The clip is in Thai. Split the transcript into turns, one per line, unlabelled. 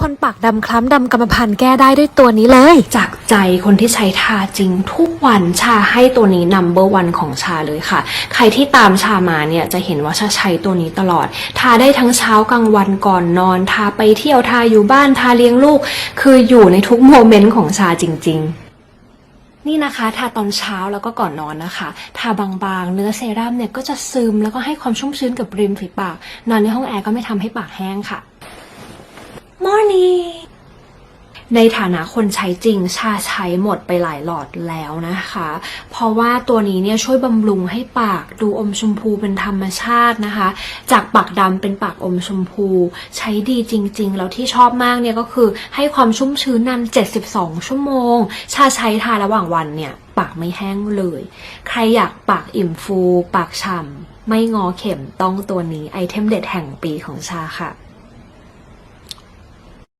คนปากดำคล้ำดำกรรมพันธุ์แก้ได้ด้วยตัวนี้เลย จากใจคนที่ใช้ทาจริงทุกวันชาให้ตัวนี้ number one ของชาเลยค่ะ ใครที่ตามชามาเนี่ยจะเห็นว่าชาใช้ตัวนี้ตลอด ทาได้ทั้งเช้ากลางวันก่อนนอน ทาไปเที่ยวทาอยู่บ้านทาเลี้ยงลูก คืออยู่ในทุกโมเมนต์ของชาจริง ๆนี่นะคะทาตอนเช้าแล้วก็ก่อนนอนนะคะ ทาบางๆ เนื้อเซรั่มเนี่ยก็จะซึมแล้วก็ให้ความชุ่มชื้นกับริมฝีปาก นอนในห้องแอร์ก็ไม่ทำให้ปากแห้งค่ะ Morning ในฐานะคนใช้จริงชาใช้หมดไปหลายหลอดแล้วนะคะ เพราะว่าตัวนี้เนี่ยช่วยบำรุงให้ปากดูอมชมพูเป็นธรรมชาตินะคะ จากปากดำเป็นปากอมชมพู ใช้ดีจริง ๆ แล้วที่ชอบมากเนี่ยก็คือให้ความชุ่มชื้นนาน 72 ชั่วโมง ชาใช้ทาระหว่างวันเนี่ยปากไม่แห้งเลย ใครอยากปากอิ่มฟู ปากฉ่ำไม่งอเข็มต้องตัวนี้ไอเทมเด็ดแห่งปีของชาค่ะ